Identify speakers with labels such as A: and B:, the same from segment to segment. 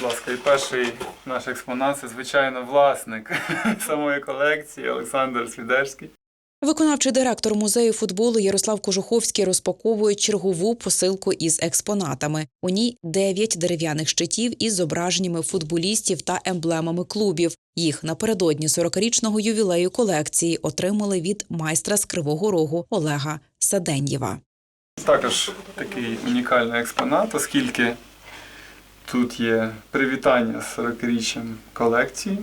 A: будь ласка, і перший наш експонат це, звичайно, власник самої колекції Олександр Свідерський.
B: Виконавчий директор музею футболу Ярослав Кожуховський розпаковує чергову посилку із експонатами. У ній дев'ять дерев'яних щитів із зображеннями футболістів та емблемами клубів. Їх напередодні 40-річного ювілею колекції отримали від майстра з Кривого Рогу Олега Саденєва.
A: Також такий унікальний експонат, оскільки тут є привітання з 40-річчям колекції.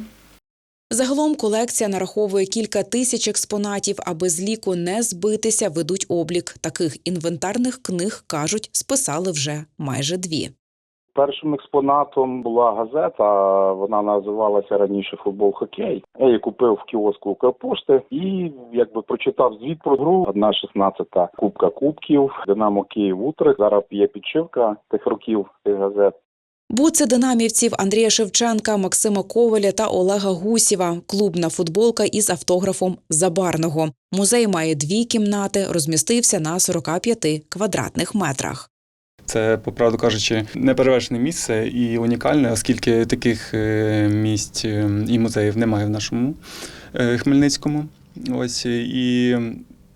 B: Загалом колекція нараховує кілька тисяч експонатів, аби з ліку не збитися, ведуть облік. Таких інвентарних книг кажуть, списали вже майже дві.
C: Першим експонатом була газета. Вона називалася раніше футбол хокей. Я її купив в кіоску Укрпошти і якби прочитав звіт про гру. Одна 16-та кубка кубків, Динамо Київ Утрех. Зараз є підшивка тих років тих газет.
B: Буци динамівців Андрія Шевченка, Максима Коваля та Олега Гусєва. Клубна футболка із автографом Забарного. Музей має дві кімнати, розмістився на 45 квадратних метрах.
A: Це, по правду кажучи, неперевершене місце і унікальне, оскільки таких е, місць е, і музеїв немає в нашому е, Хмельницькому. Ось і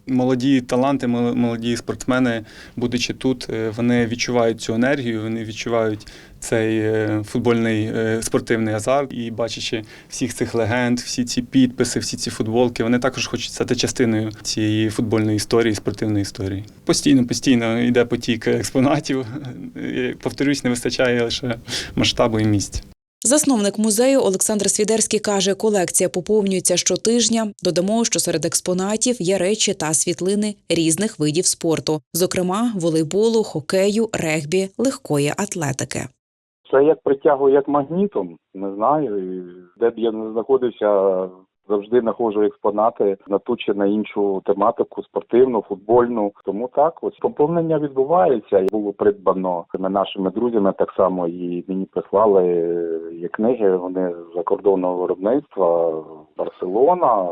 A: молоді таланти, молоді спортсмени, будучи тут, е, вони відчувають цю енергію, вони відчувають цей е, футбольний е, спортивний азарт. І бачачи всіх цих легенд, всі ці підписи, всі ці футболки, вони також хочуть стати частиною цієї футбольної історії, спортивної історії. Постійно, постійно йде потік експонатів. Повторюсь, не вистачає лише масштабу і місць.
B: Засновник музею Олександр Свідерський каже, колекція поповнюється щотижня. Додамо, що серед експонатів є речі та світлини різних видів спорту, зокрема волейболу, хокею, регбі, легкої атлетики.
C: Це як притягує як магнітом. Не знаю. Де б я не знаходився, завжди знаходжу експонати на ту чи на іншу тематику, спортивну, футбольну. Тому так, ось поповнення відбувається. Було придбано нашими друзями. Так само і мені прислали є книги. Вони закордонного виробництва Барселона,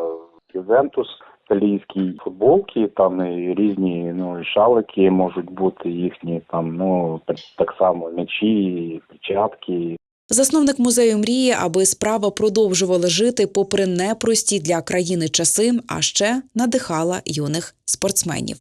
C: Ювентус. Італійські футболки, там і різні ну і шалики можуть бути їхні, там ну так само м'ячі, перчатки,
B: Засновник музею мріє, аби справа продовжувала жити попри непрості для країни часи, а ще надихала юних спортсменів.